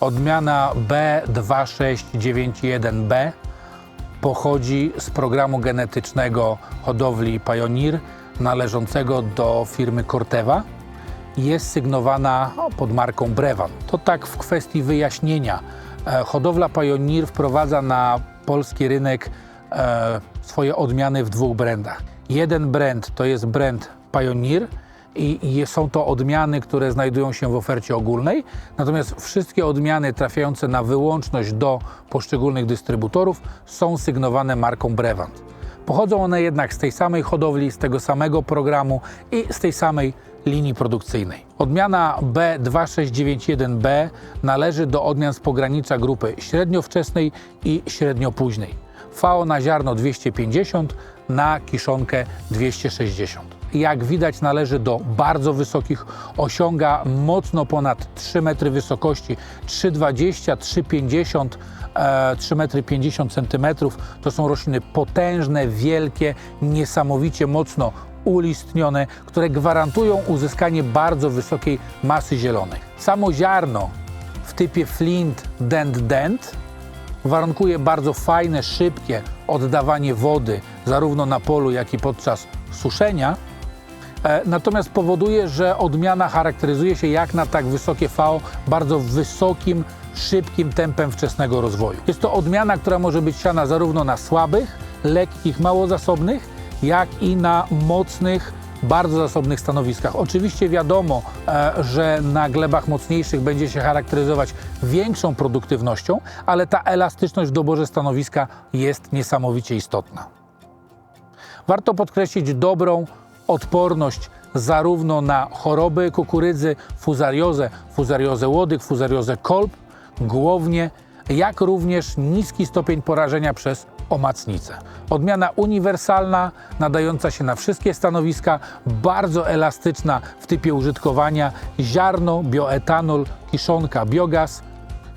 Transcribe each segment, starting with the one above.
Odmiana B2691B pochodzi z programu genetycznego hodowli Pioneer należącego do firmy Corteva i jest sygnowana no, pod marką Brevan. To tak w kwestii wyjaśnienia. E, Hodowla Pioneer wprowadza na polski rynek e, swoje odmiany w dwóch brandach. Jeden brand to jest brand Pioneer i i są to odmiany, które znajdują się w ofercie ogólnej, natomiast wszystkie odmiany trafiające na wyłączność do poszczególnych dystrybutorów są sygnowane marką Brevant. Pochodzą one jednak z tej samej hodowli, z tego samego programu i z tej samej linii produkcyjnej. Odmiana B2691B należy do odmian z pogranicza grupy średniowczesnej i średniopóźnej. FAO na ziarno 250, na kiszonkę 260. Jak widać należy do bardzo wysokich, osiąga mocno ponad 3 metry wysokości, 3,20, 3,50 e, 3 metry 50 centymetrów. To są rośliny potężne, wielkie, niesamowicie mocno ulistnione, które gwarantują uzyskanie bardzo wysokiej masy zielonej. Samo ziarno w typie flint dent dent warunkuje bardzo fajne, szybkie oddawanie wody zarówno na polu, jak i podczas suszenia. E, Natomiast powoduje, że odmiana charakteryzuje się jak na tak wysokie VO bardzo wysokim, szybkim tempem wczesnego rozwoju. Jest to odmiana, która może być siana zarówno na słabych, lekkich, mało zasobnych, jak i na mocnych, bardzo zasobnych stanowiskach. Oczywiście wiadomo, e, że na glebach mocniejszych będzie się charakteryzować większą produktywnością, ale ta elastyczność w doborze stanowiska jest niesamowicie istotna. Warto podkreślić dobrą odporność zarówno na choroby kukurydzy, fuzariozę, fuzariozę łodych, fuzariozę kolb, głownie, jak również niski stopień porażenia przez omacnicę. Odmiana uniwersalna, nadająca się na wszystkie stanowiska, bardzo elastyczna w typie użytkowania, ziarno, bioetanol, kiszonka, biogaz.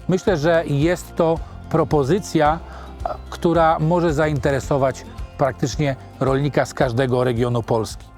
Myślę, że jest to propozycja, która może zainteresować praktycznie rolnika z każdego regionu Polski.